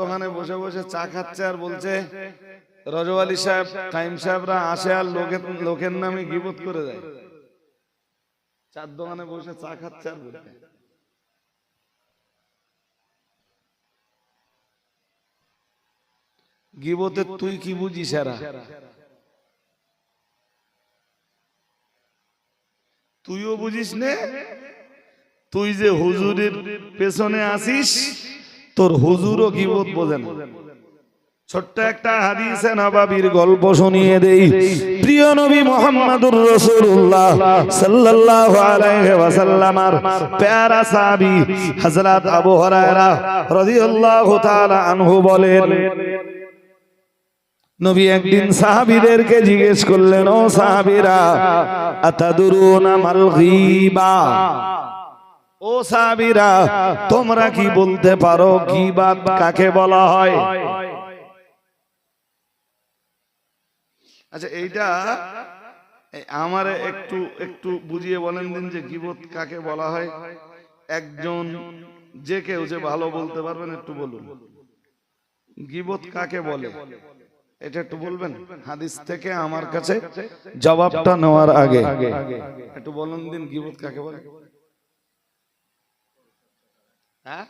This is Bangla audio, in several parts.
দোকানে বসে বসে চা খাচ্ছে আর বলছে, রজব সাহেব কাইম সাহেবরা আসে আর লোকের লোকের নামে গিবত করে দেয়। চার দোকানে বসে চা খাচ্ছে আর বলছে। গিবতে তুই কি বুঝিস এরা? তুইও বুঝিস নে? তুই যে হুজুরের পেছনে আসিস তোর হুজুরও গিবত বোঝে না ছোট্ট একটা হাদিসে নবাবির গল্প শুনিয়ে দেই। প্রিয় নবী মোহাম্মদুর রাসূলুল্লাহ সাল্লাল্লাহু আলাইহি ওয়াসাল্লামার প্যারা সাহাবী হযরত আবু হুরায়রা রাদিয়াল্লাহু তাআলা আনহু বলেন, নবী একদিন সাহাবীদেরকে জিজ্ঞেস করলেন, ও সাহাবীরা, আতাদুরুনা মাল গীবা? ও সাহাবীরা, তোমরা কি বলতে পারো গীবাত কাকে বলা হয়? আচ্ছা এইটা আমার একটু একটু বুঝিয়ে বলেন দিন যে গিবত কাকে বলা হয়। একজন যে কেউ যে ভালো বলতে পারবেন, একটু বলুন। গিবত কাকে বলে? এটা একটু বলবেন? হাদিস থেকে আমার কাছে জবাবটা নেওয়ার আগে। একটু বলুন দিন গিবত কাকে বলে। হ্যাঁ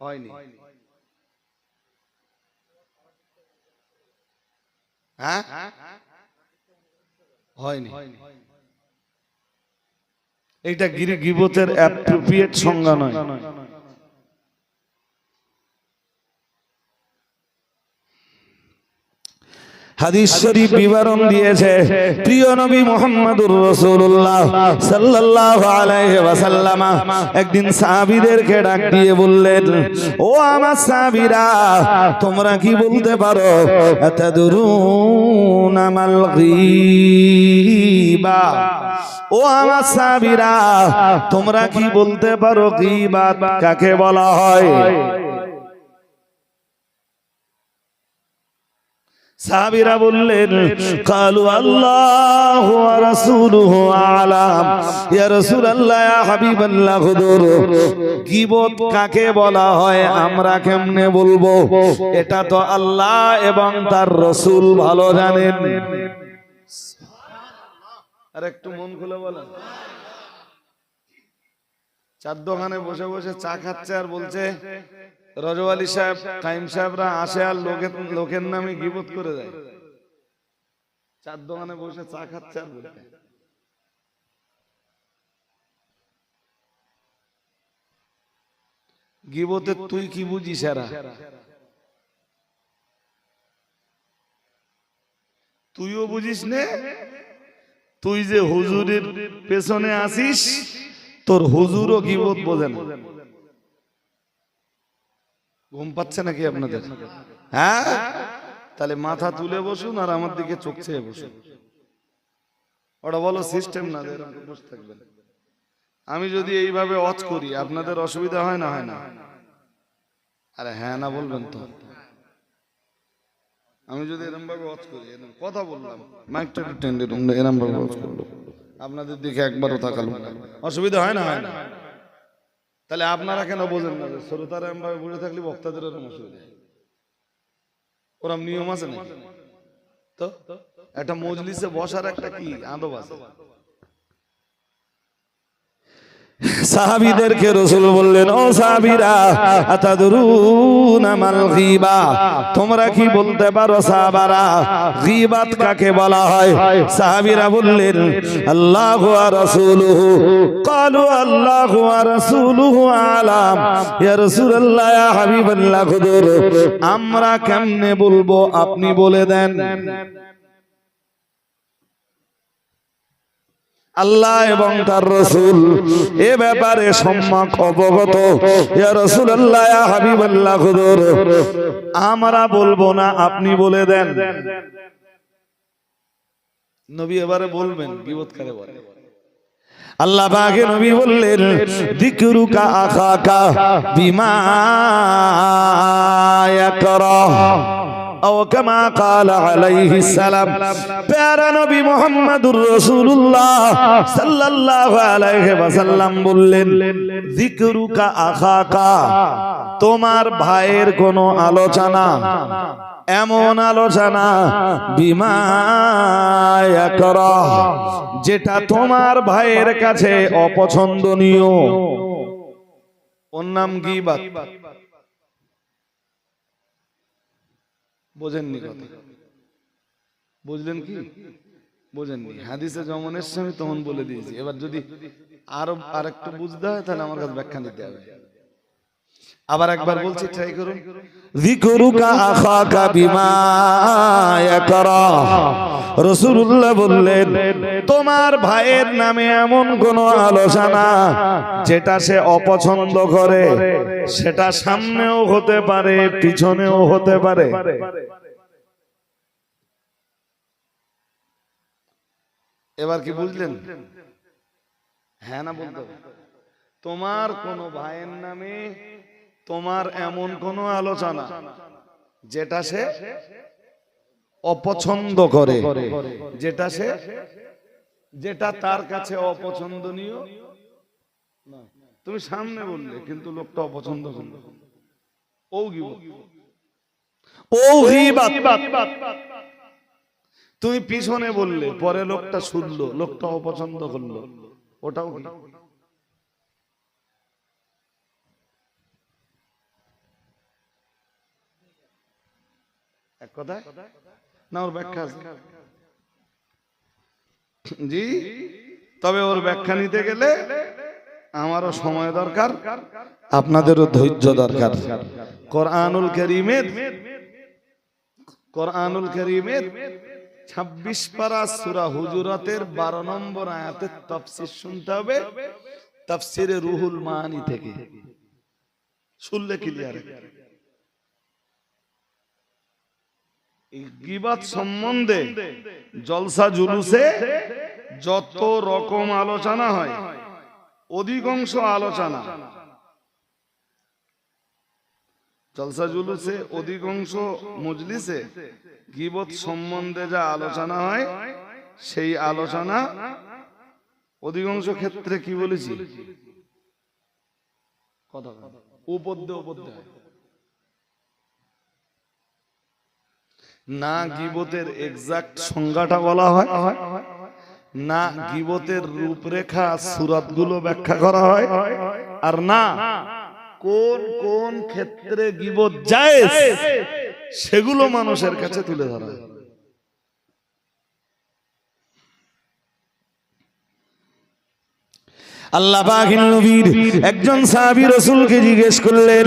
হয়নি। হ্যাঁ? হয়নি। এইটা গিবতের অ্যাপ্রোপ্রিয়েট সংজ্ঞা নয়। হাদিস শরীফ বিবরণ দিয়েছে। প্রিয় নবী মুহাম্মদুর রাসূলুল্লাহ সাল্লাল্লাহু আলাইহি ওয়াসাল্লাম একদিন সাহাবীদেরকে ডাক দিয়ে বললেন, ও আমার সাহাবীরা, তোমরা কি বলতে পারো? আতাদুরুন মাল গীবা? ও আমার সাহাবীরা, তোমরা কি বলতে পারো গীবাত কাকে বলা হয়? সাহাবীরা বললেন, কালু আল্লাহ রাসূলুহু আলাম। ইয়া রাসূলুল্লাহ, ইয়া হাবিবাল্লাহ, হুজুর, গীবত কাকে বলা হয়, আমরা কেমনে বলব? এটা তো আল্লাহ এবং তার রাসূল ভালো জানেন। আর একটু মন খুলে বলেন। চার দোকানে বসে বসে চা খাচ্ছে আর বলছে রজব আলী সাহেব কাইম সাহেবরা আসে আর লোকের লোকের নামে গিবত করে দেয়। চার দোকানে বসে চা খাচ্ছে আর বলছে গিবতে তুই কি বুঝিস এরা? তুইও বুঝিস নে? তুই যে হুজুরের পেছনে আসিস, তোর হুজুরও গিবত বোঝে না। ঘুম পাচ্ছে নাকি আপনাদের? হ্যাঁ? তাহলে মাথা তুলে বসুন আর আমার দিকে চোখ চেয়ে বসুন। ওটা বলো সিস্টেম না বসে থাকবেন। আমি যদি এইভাবে অচ করি আপনাদের অসুবিধা হয় না হয় না? আরে হ্যাঁ না বলবেন তো। আমি যদি এরকম ভাবে অচ করি কথা বললাম মাইকটা একটু টেন্ডে এরকম ভাবে অচ করল। আপনাদের দিকে একবারও তাকালো। অসুবিধা হয় না হয় না? তাহলে আপনারা কেন বোঝেন না যে শ্রোতারা এরকম ভাবে বসে থাকলে বক্তাদের এরকম অসুবিধা ওরম নিয়ম আছে নাকি? তো? একটা মজলিসে বসার একটা কি আদব আছে? সাহাবীদেরকে রসুল বললেন, ও সাহাবীরা তোমরা কি বলতে পারো সাহাবারা? কাকে বলা হয়? সাহাবীরা বললেন, আল্লাহ ওয়া রাসূলুহু। আল্লাহু ওয়া আলাম। হাবিবাল্লাহ আমরা কেমনে বলব, আপনি বলে দেন। আল্লাহ এবং তার রসুল এ ব্যাপারে সম্যক অবগত। হাবিবাল্লাহ আমরা বলব না আপনি বলে দেন। নবী এবারে বলবেন বিপদ কারে বলে। আল্লাহ পাকে নবী বললেন যিকরুকা আখাকা বিমা ইয়াকরা। আও কামা কালা আলাইহিস সালাম, প্যারা নবী মুহাম্মদুর রাসূলুল্লাহ সাল্লাল্লাহু আলাইহি ওয়াসাল্লাম বললেন, যিকরুকা আখাকা, তোমার ভাইয়ের কোনো আলোচনা, এমন আলোচনা বিমায় যেটা তোমার ভাইয়ের কাছে অপছন্দনীয়। ওর নাম গিবাত। বোঝেননি কথা। বুঝলেন কি? বোঝেননি। হাদিসে যমন এসছে, আমি তখন বলে দিয়েছি। এবার যদি আরও আর একটু বুঝতে হয়, তাহলে আমার কাছে ব্যাখ্যা নিতে হবে। আবার একবার বলছি ট্রাই করুন। যিকরুকা আখাকা বিমা ইয়াকরা রাসূলুল্লাহ বললেন তোমার ভাইয়ের নামে এমন কোন আলোচনা যেটা সে অপছন্দ করে সেটা সামনেও হতে পারে পিছনেও হতে পারে। এবার কি বুঝলেন হ্যাঁ না বলতে তোমার কোন ভাইয়ের নামে তোমার এমন কোন আলোচনা যেটা সে অপছন্দ করে, যেটা সে, যেটা তার কাছে অপছন্দনীয়? তুমি সামনে বললে, কিন্তু লোকটা অপছন্দ ও তুমি পিছনে বললে, পরে লোকটা শুনলো, লোকটা অপছন্দ করল। ওটাও জি, তবে ওর ব্যাখ্যা নিতে গেলে আমারও সময় দরকার, আপনাদেরও ধৈর্য দরকার। কোরআনুল করিমের কোরআনুল করিমের ছাব্বিশ পারা সুরা হুজুরাতের বারো নম্বর আয়াতের তফসির শুনতে হবে, তফসিরে রুহুল মানি থেকে। শুনলে ক্লিয়ার গিবাত সম্বন্ধে জলসা জুলুসে যত রকম আলোচনা হয় অধিকাংশ আলোচনা। জলসা জুলুসে অধিকাংশ মজলিসে গিবত সম্বন্ধে যা আলোচনা হয় সেই আলোচনা অধিকাংশ ক্ষেত্রে কি বলেছি? কথা কথা। উপদ্যে উপদ্যে। না গিবতের এক্সাক্ট সংজ্ঞাটা বলা হয়। না গিবতের রূপরেখা সুরাতগুলো ব্যাখ্যা করা হয়। আর না কোন কোন ক্ষেত্রে গিবত যায় সেগুলো মানুষের কাছে তুলে ধরা হয়। আল্লাহ নবীর একজন জিজ্ঞেস করলেন,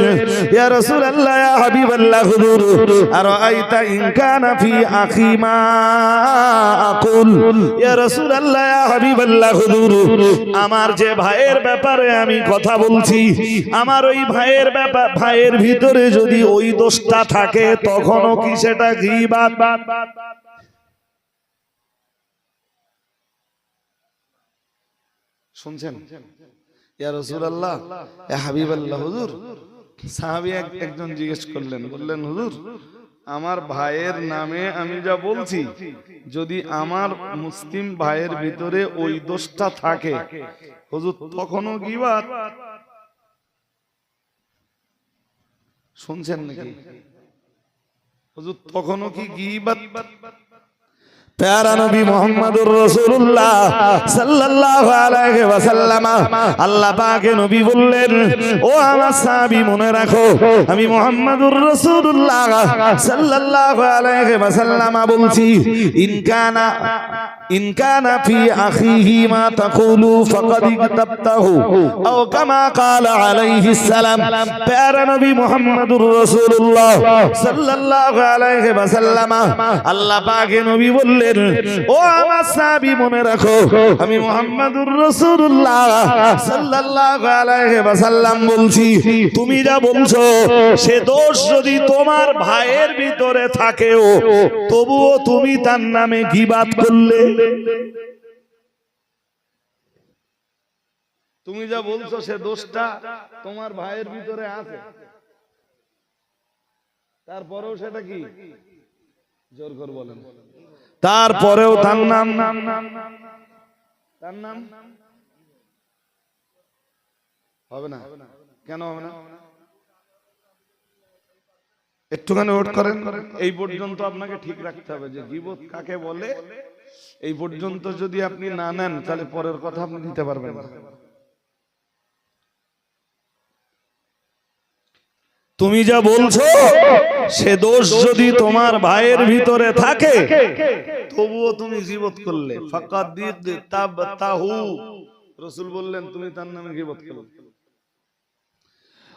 ইয়া রাসূলুল্লাহ, ইয়া হাবিবাল্লাহ হুজুর আরাইতা ইন কানা ফি আকুল? ইয়া রাসূলুল্লাহ, ইয়া হাবিবাল্লাহ হুজুর, আমার যে ভাইয়ের ব্যাপারে আমি কথা বলছি, আমার ওই ভাইয়ের ব্যাপার ভাইয়ের ভিতরে যদি ওই দোষটা থাকে, তখনও কি সেটা গীবাত শুনছেন? একজন জিজ্ঞেস করলেন, বললেন, হুজুর, আমার ভাইয়ের নামে আমি যা বলছি, যদি আমার মুসলিম ভাইয়ের ভিতরে ওই দোষটা থাকে, হুজুর, তখনও গিবাত শুনছেন নাকি? হুজুর, তখনও কি গিবাত? প্যারা নবী মোহাম্মদুর রাসূলুল্লাহ সাল্লাল্লাহু আলাইহি আল্লাহ পাকে নবী বললেন, ও আমার মনে রাখো, আমি মোহাম্মদুর রাসূলুল্লাহ সাল্লাল্লাহু আলাইহি বলছি নবী আল্লাহ বললেন ও আমার সাহাবী মনে রাখো, আমি মুহাম্মাদুর রাসূলুল্লাহ সাল্লাল্লাহু আলাইহি ওয়াসাল্লাম বলছি, তুমি যা বলছো, সে দোষ যদি তোমার ভাইয়ের ভিতরে থাকেও, তবুও তুমি তার নামে গীবাত করলে। তুমি যা বলছো, সে দোষটা তোমার ভাইয়ের ভিতরে আছে। তারপরেও সেটা কি? জোর করে বলেন। তারপরেও তার নাম তার নাম। হবে না। কেন হবে না? একটুখানি ওট করেন। এই পর্যন্ত আপনাকে ঠিক রাখতে হবে যে গিবত কাকে বলে, এই পর্যন্ত যদি আপনি না নেন, তাহলে পরের কথা আপনি নিতে পারবেন না। তুমি যা বলছো, সে দোষ যদি তোমার ভাইয়ের ভিতরে থাকে, তবুও তুমি জীবত করলে। ফাকাদ দিদ তাহু রসুল বললেন, তুমি তার নামে জীবৎ করলে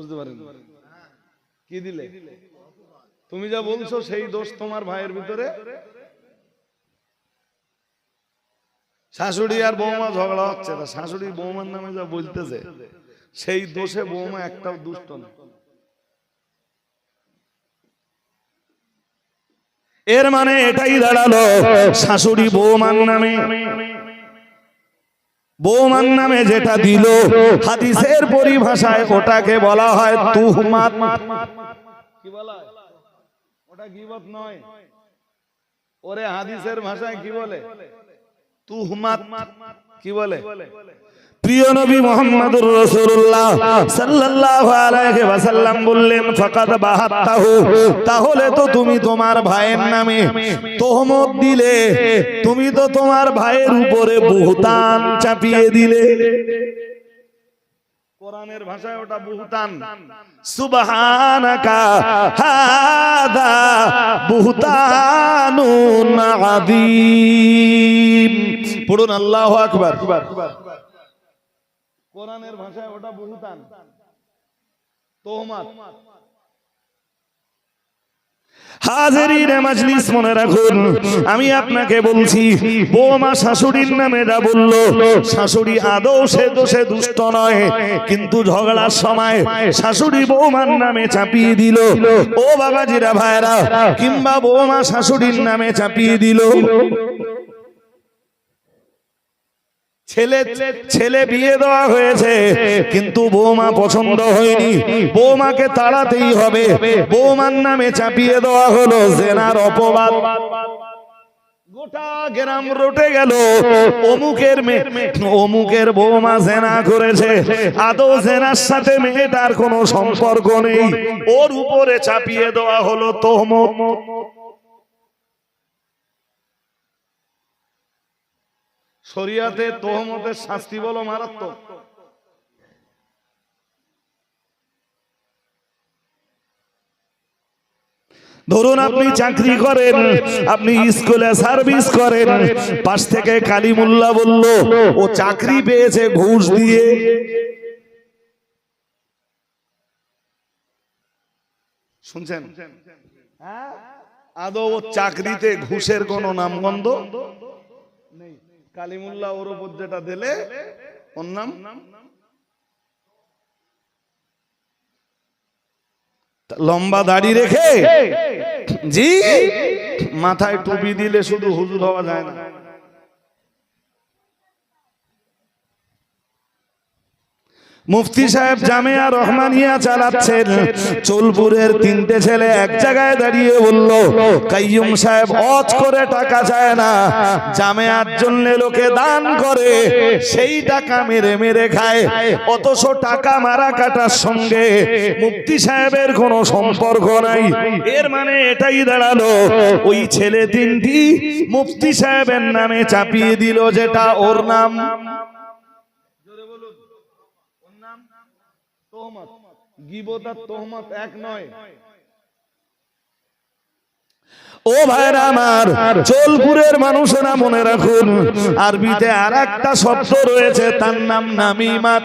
বুঝতে পারেন? কি দিলে? তুমি যা বলছো সেই দোষ তোমার ভাইয়ের ভিতরে? শাশুড়ি আর বৌমা ঝগড়া হচ্ছে তা শাশুড়ি বৌমার নামে যা বলতেছে, সেই দোষে বৌমা একটাও দুষ্ট না। এর মানে এটাই দাঁড়াল, শাশুড়ি বৌমার নামে বৌমার নামে যেটা দিল, হাদিসের পরিভাষায় ওটাকে বলা হয় তুহমাত। কি বলা ওটা গিবত নয়। ওরে হাদিসের ভাষায় কি বলে? তুহমাত। কি বলে? প্রিয় নবী মোহাম্মদুর সাল্লাল্লাহু আলাইহি ওয়াসাল্লাম বললেন, ফাকাদ বাহাত্তাহু, তাহলে তো তুমি তোমার ভাইয়ের নামে তহমত দিলে, তুমি তো তোমার ভাইয়ের উপরে বুহতান চাপিয়ে দিলে। কোরআনের ভাষায় ওটা বুহতান। সুবহানাকা হাদা বুহতানুন আযীম। পড়ুন আল্লাহু আকবার। কোরআনের ভাষায় ওটা বুহতান। তোহমাত। হাজারিনে মাজলিস মনে রাখুন, আমি আপনাকে বলছি, বৌমা শাশুড়ির নামে যা বলল, শাশুড়ি আদৌ সে দোষে দুষ্ট নয়, কিন্তু ঝগড়ার সময় শাশুড়ি বৌমার নামে চাপিয়ে দিল। ও বাবাজিরা ভাইরা, কিংবা বৌমা শাশুড়ির নামে চাপিয়ে দিল। ছেলে ছেলে বিয়ে দেওয়া হয়েছে কিন্তু বৌমা পছন্দ হয়নি। বৌমাকে তাড়াতেই হবে। বৌমার নামে চাপিয়ে দেওয়া হলো। জেনার অপবাদ। গোটা গ্রাম রটে গেল। অমুকের অমুকের বৌমা জেনা করেছে। আদৌ জেনার সাথে মেয়েটার কোনো সম্পর্ক নেই। ওর উপরে চাপিয়ে দেওয়া হলো তোহমত। শরিয়াতে তোহমতের শাস্তি বলো মারাত্মক। ধরুন আপনি চাকরি করেন আপনি স্কুলে সার্ভিস করেন পাশ থেকে কালিমুল্লা বলল ও চাকরি পেয়েছে ঘুষ দিয়ে। শুনছেন? হ্যাঁ? আদৌ ও চাকরিতে ঘুষের কোন নামগন্ধ? নেই। কালিমুল্লাহ ওর উপর যেটা দিলে, ওর নাম? লম্বা দাড়ি রেখে, জি, মাথায় টুপি দিলে শুধু হুজুর হওয়া যায় না। মুফতি সাহেব জামিয়া রহমানিয়া চালাচ্ছেন। চুলপুরের তিনটে ছেলে এক জায়গায় দাঁড়িয়ে বলল, কাইয়ুম সাহেব অজ করে টাকা চায় না। জামিয়ার জন্য লোকে দান করে, সেই টাকা মেরে মেরে খায়। অথচ টাকা মারা কাটার সঙ্গে মুফতি সাহেবের কোনো সম্পর্ক নাই। এর মানে এটাই দাঁড়াল। ওই ছেলে তিনটি মুফতি সাহেবের নামে চাপিয়ে দিল, যেটা ওর নাম। গিবত আর তোহমত এক নয়। ও ভাইরা আমার, চোলপুরের মানুষেরা মনে রাখুন, আরবিতে আর একটা শব্দ রয়েছে, তার নাম নামিমাত।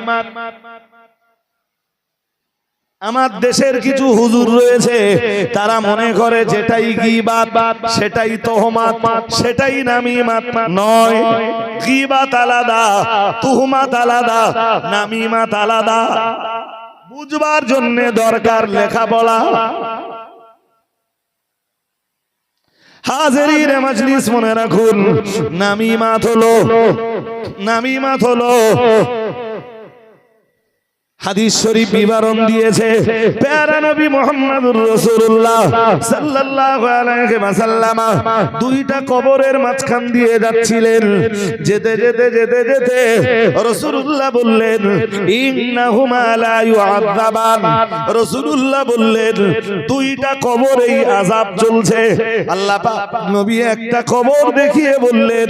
আমার দেশের কিছু হুজুর রয়েছে, তারা মনে করে যেটাই কি গিবাত, সেটাই তহমাত, সেটাই নামি নামিমাত নয়। কি গিবাত আলাদা, তুহমাত আলাদা, নামিমাত আলাদা। বুঝবার জন্য দরকার লেখা পড়া হাজারি রে মজলিস মনে রাখুন নামিমাত হলো নামিমাত হলো। হাদিস শরীফ বিবরণ দিয়েছে। প্যারা নবী মুহাম্মদুর রাসূলুল্লাহ সাল্লাল্লাহু আলাইহি ওয়াসাল্লাম দুইটা কবরের মাঝখান দিয়ে যাচ্ছিলেন। যেতে যেতে যেতে যেতে রাসূলুল্লাহ বললেন, ইন্নাহুমা লা ইউআযাবান। রাসূলুল্লাহ বললেন, দুইটা কবরেই আযাব চলছে। আল্লাহ পাক নবী একটা কবর দেখিয়ে বললেন,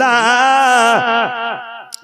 লা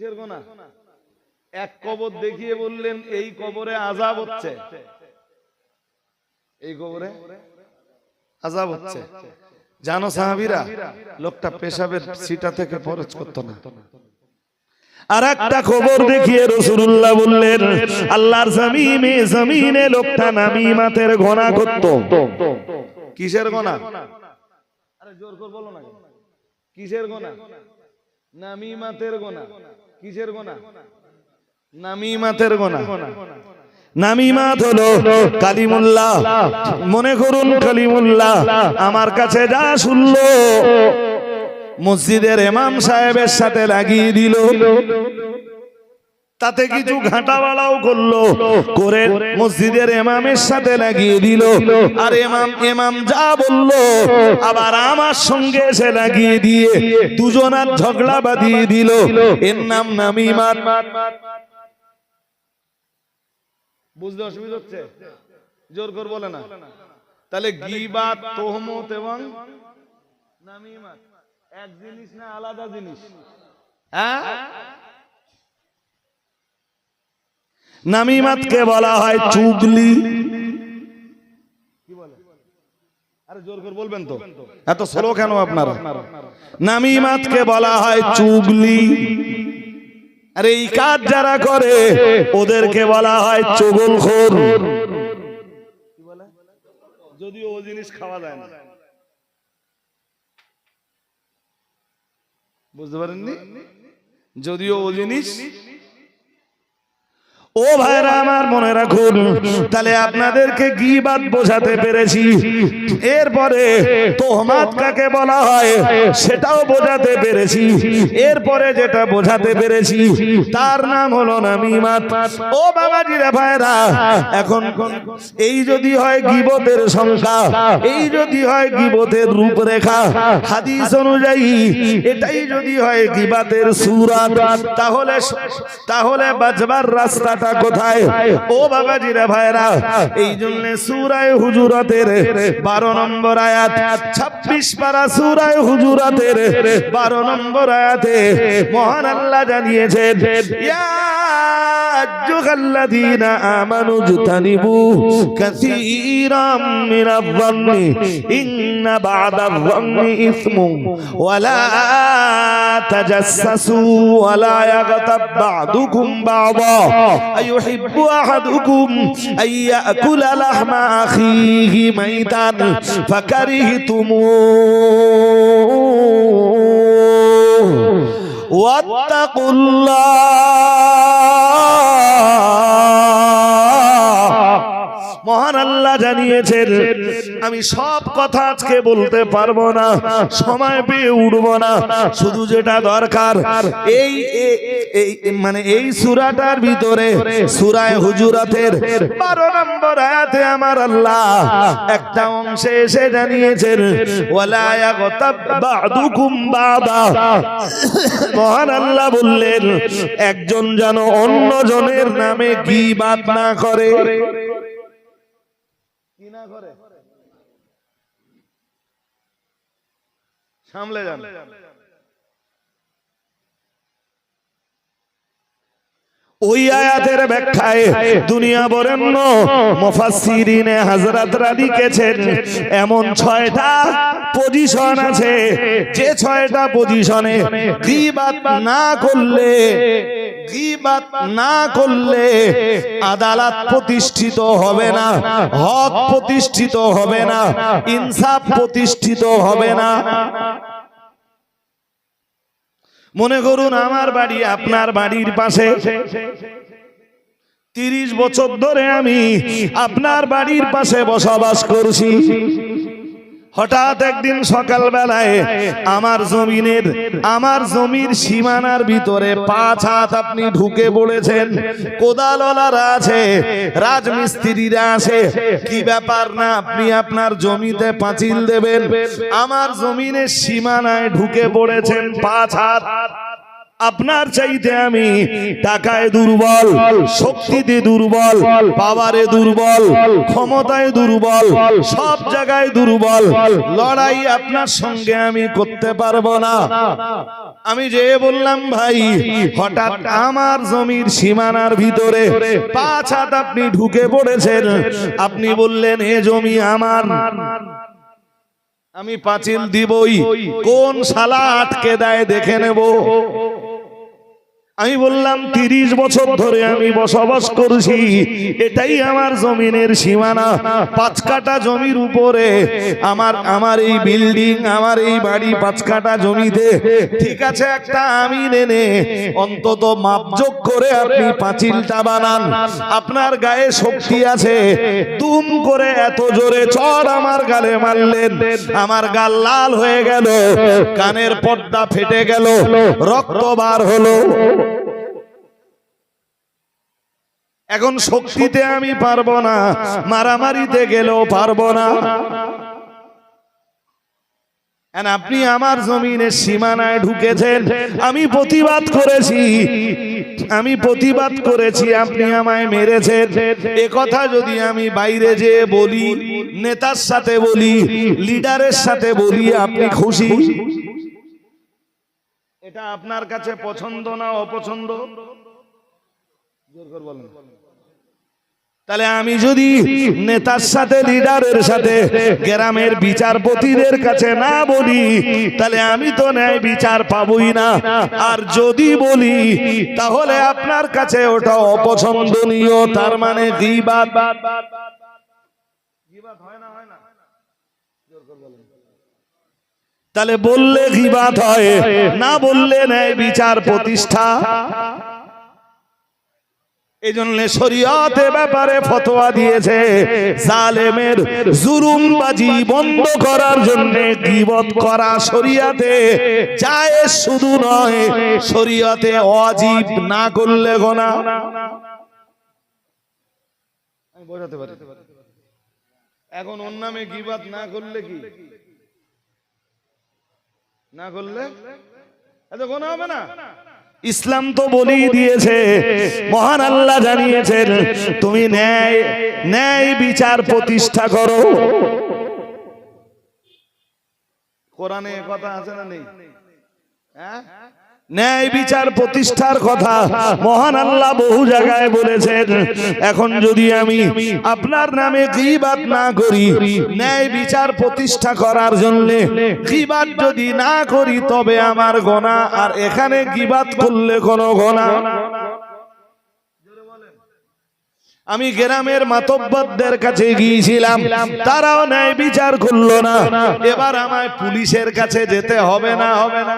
কিসের গোনা? এক কবর দেখিয়ে বললেন এই কবরে আজাব হচ্ছে। এই কবরে আজাব হচ্ছে। জানো সাহাবিরা লোকটা পেশাবের সিটা থেকে পরচ করতো না। আর একটা খবর দেখিয়ে রসুল্লাহ বললেন আল্লাহর জমিনে জমিনে লোকটা নামিমাতের ঘোনা করত। কিসের গোনা? আরে জোর করে বলো না। কিসের গোনা? নামিমাতের গোনা। কিসের গোনা? নামিমাতের গোনা। নামিমাত হলো কালিমুল্লাহ। মনে করুন কালিমুল্লাহ আমার কাছে যা শুনলো মসজিদের এমাম সাহেবের সাথে লাগিয়ে দিল। তাতে কিছু ঘাটাবাড়াও করল করে মসজিদের এমামের সাথে লাগিয়ে দিল। আর এমাম এমাম যা বলল আবার আমার সঙ্গে এসে লাগিয়ে দিয়ে দুজনার ঝগড়া বাঁধিয়ে দিল। এর নাম নামিমাত বুঝতে অসুবিধা হচ্ছে? জোর কর বলে না। তাহলে গিবাত তোহমত এবং নামিমাত এক জিনিস না আলাদা জিনিস। হ্যাঁ? নামিমাতকে বলা হয় চুগলি। আরে জোর করে বলবেন তো। এত স্লো কেন আপনারা? নামিমাতকে বলা হয় চুগলি। আর এই কাজ যারা করে ওদেরকে বলা হয় চগলখোর। যদিও ও জিনিস খাওয়া যায় না। বুঝতে পারেননি? যদিও ও জিনিস ও ভাইরা আমার মনে রাখুন, তাহলে আপনাদেরকে গিবাদ বোঝাতে পেরেছি? এরপরে তোহমাত কাকে বলা হয়, সেটাও বোঝাতে পেরেছি। এরপরে যেটা বোঝাতে পেরেছি, তার নাম হলো নামিমাত। ও বাবাজিরা ভাইরা, এখন এই যদি হয় গিবতের সংখ্যা, এই যদি হয় গিবতের রূপরেখা, হাদিস অনুযায়ী এটাই যদি হয় গিবাতের সুরাত, তাহলে তাহলে বাঁচবার রাস্তাটা কোথায়? ও বাবাজিরা ভাইরা এই জন্য সুরায় হুজুরাতের বারো নম্বর আয়াত, ছাব্বিশ পারা সুরায় হুজুরাতের বারো নম্বর আয়াতে মহান আল্লাহ জানিয়েছেন বা'দুকুম বা'দা। أيحب أحدكم أن يأكل لحم أخيه ميتا. فكرهتموه. واتقوا الله. মহান আল্লাহ জানিয়েছেন, আমি সব কথা আজকে বলতে পারব না, সময় পেয়ে উঠবো না, শুধু যেটা দরকার, এই মানে এই সুরাটার ভিতরে, সুরায় হুজুরাতের বারো নম্বর আয়াতে আমার আল্লাহ একটা অংশে এসে জানিয়েছেন বা'দা। মহান আল্লাহ বললেন, একজন যেন অন্য জনের নামে গীবাত না করে। কি না করে সামলে যান। ওই আয়াতের ব্যাখ্যায় দুনিয়া বরেণ্য মুফাসসিরিনে হযরতরা লিখেছেন এমন ছয়টা পজিশন আছে। যে ছয়টা পজিশনে গীবাত না করলে গীবাত না করলে আদালত প্রতিষ্ঠিত হবে না হক প্রতিষ্ঠিত হবে না ইনসাফ প্রতিষ্ঠিত হবে না। মনে করুন আমার বাড়ি আপনার বাড়ির পাশে। তিরিশ বছর ধরে আমি আপনার বাড়ির পাশে বসবাস করছি। হঠাৎ একদিন সকাল বেলায় আমার জমিনের, আমার জমির সীমানার ভিতরে পাঁচ হাত আপনি ঢুকে পড়েছেন। কোদালারা আছে, রাজমিস্ত্রিরা আছে। কি ব্যাপার না আপনি আপনার জমিতে পাঁচিল দেবেন? আমার জমিনের সীমানায় ঢুকে পড়েছেন পাঁচ হাত আপনার চাইতে আমি টাকায় দুর্বল, শক্তিতে দুর্বল, পাওয়ারে দুর্বল, ক্ষমতায় দুর্বল, সব জায়গায় দুর্বল। লড়াই আপনার সঙ্গে আমি করতে পারব না। আমি যে বললাম, ভাই, হঠাৎ আমার জমির সীমানার ভিতরে পাঁচ হাত আপনি ঢুকে পড়েছেন। আপনি বললেন, এ জমি আমার। আমি পাঁচিল দিবই। কোন শালা আটকে দেয় দেখে নেব? আমি বললাম, তিরিশ বছর ধরে আমি বসবাস করছি। এটাই আমার জমিনের সীমানা। পাঁচ কাটা জমির উপরে আমার আমার এই বিল্ডিং, আমার এই বাড়ি পাঁচ কাটা জমিতে। ঠিক আছে, একটা আমি নেনে অন্তত মাপযোগ করে আপনি পাঁচিলটা বানান। আপনার গায়ে শক্তি আছে। তুম করে এত জোরে চড় আমার গালে মারলেন। আমার গাল লাল হয়ে গেল। কানের পর্দা ফেটে গেল। রক্ত বার হলো। এখন শক্তিতে আমি পারব না, মারামারিতে গেলেও পারব না। আপনি আমার জমিনের সীমানায় ঢুকেছেন। আমি প্রতিবাদ করেছি। আমি প্রতিবাদ করেছি, আপনি আমায় মেরেছেন। এ কথা যদি আমি বাইরে যেয়ে বলি, নেতার সাথে বলি, লিডারের সাথে বলি, আপনি খুশি? এটা আপনার কাছে পছন্দ না অপছন্দ। তাহলে আমি যদি নেতার সাথে লিডারের সাথে গ্রামের বিচারপতিদের কাছে না বলি তাহলে আমি তো ন্যায় বিচার পাবই না। আর যদি বলি তাহলে আপনার কাছে ওটা অপছন্দনীয় তার মানে গীবাত তাহলে বললে গীবাত হয় না বললে ন্যায় বিচার প্রতিষ্ঠা। এই জন্য শরীয়তে ব্যাপারে ফতোয়া দিয়েছে, জালেমের জুলুমবাজি বন্ধ করার জন্য গীবত করা শরিয়াতে জায়েজ শুধু নয়, শরীয়তে অজীব না করলে গোনা বোঝাতে পারি। এখন ওর গিবাত না করলে কি? না করলে? এত গোনা হবে না। ইসলাম তো বলেই দিয়েছে। মহান আল্লাহ জানিয়েছেন, তুমি ন্যায় ন্যায় বিচার প্রতিষ্ঠা করো। কোরআনে কথা আছে না নেই? হ্যাঁ? ন্যায় বিচার প্রতিষ্ঠার কথা মহান আল্লাহ বহু জায়গায় বলেছেন। এখন যদি আমি আপনার নামে গীবাত না করি, ন্যায় বিচার প্রতিষ্ঠা করার জন্য গীবাত যদি না করি, তবে আমার গোনা। আর এখানে গীবাত করলে কোনো গোনা। আমি গ্রামের মাতব্বরদের কাছে গিয়েছিলাম। তারাও ন্যায় বিচার করল না। এবার আমায় পুলিশের কাছে যেতে হবে না হবে না।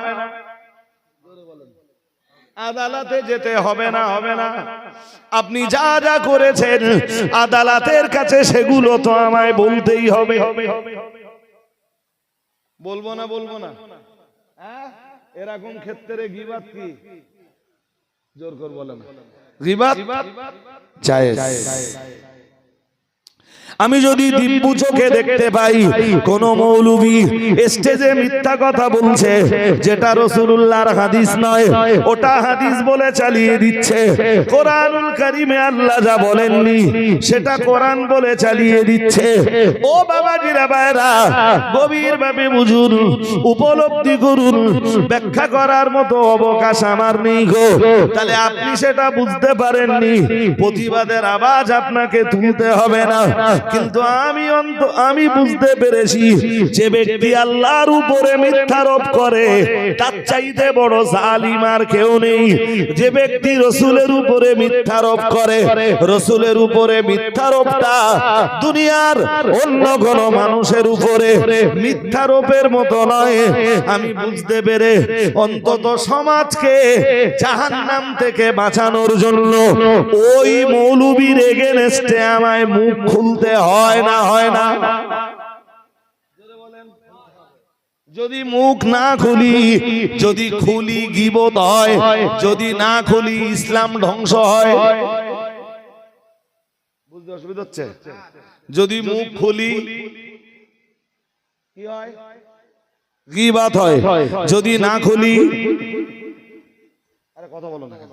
আদালতে যেতে হবে না হবে না। আপনি যা যা করেছেন আদালতের কাছে সেগুলো তো আমায় বলতেই হবে। বলব না বলব না। হ্যাঁ? এরকম ক্ষেত্রে গিবাত কি? জোর কর বলেন। গিবাত জায়েজ। আমি যদি দিব্যু চোখে দেখতে পাই কোন মৌলবি স্টেজে মিথ্যা কথা বলছে যেটা রসুল্লাহর হাদিস নয় ওটা হাদিস বলে চালিয়ে দিচ্ছে। কোরআনুল কারিমে আল্লাহ যা বলেননি সেটা কোরআন বলে চালিয়ে দিচ্ছে। ও বাবাজিরা বাইরা গভীর ভাবে বুঝুন উপলব্ধি করুন ব্যাখ্যা করার মতো অবকাশ আমার নেই গো। তাহলে আপনি সেটা বুঝতে পারেননি। প্রতিবাদের আওয়াজ আপনাকে তুলতে হবে না। কিন্তু আমি অন্ত আমি বুঝতে পেরেছি যে ব্যক্তি আল্লাহর উপরে মিথ্যারোপ করে, তার চাইতে বড় জালিম আর কেউ নেই। যে ব্যক্তি রসুলের উপরে মিথ্যারোপ করে, রসুলের উপরে মিথ্যারোপটা দুনিয়ার অন্য কোন মানুষের উপরে মিথ্যারোপের মতো নয়। আমি বুঝতে পেরে অন্তত সমাজকে জাহান্নাম থেকে বাঁচানোর জন্য ওই মৌলবীর এগেনস্টে আমায় মুখ খুলতে হয় না হয় না। যদি মুখ না খুলি, যদি খুলি গিবত হয়, যদি না খুলি ইসলাম ধ্বংস হয়। বুঝতে অসুবিধা হচ্ছে? যদি মুখ খুলি, কি হয়? গিবাত হয়। যদি না খুলি, আরে কথা বলো না কেন?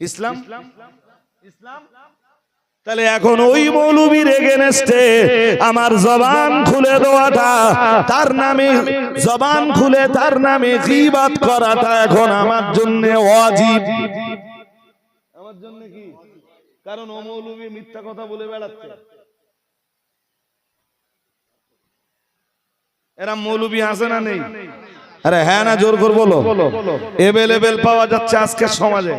ইসলাম? ইসলাম? তাহলে এখন ওই মৌলবীর এগেনস্টে আমার জবান খুলে দেওয়াটা তার নামে জবান খুলে তার নামে গীবাত করাটা এখন আমার জন্য অজীব আমার জন্য কি? কারণ ও মৌলবী মিথ্যা কথা বলে বেড়াচ্ছে। এরা মৌলবী আছে না নেই? আরে হ্যাঁ না জোর করে বলো। এভেলেবেল পাওয়া যাচ্ছে আজকের সমাজে।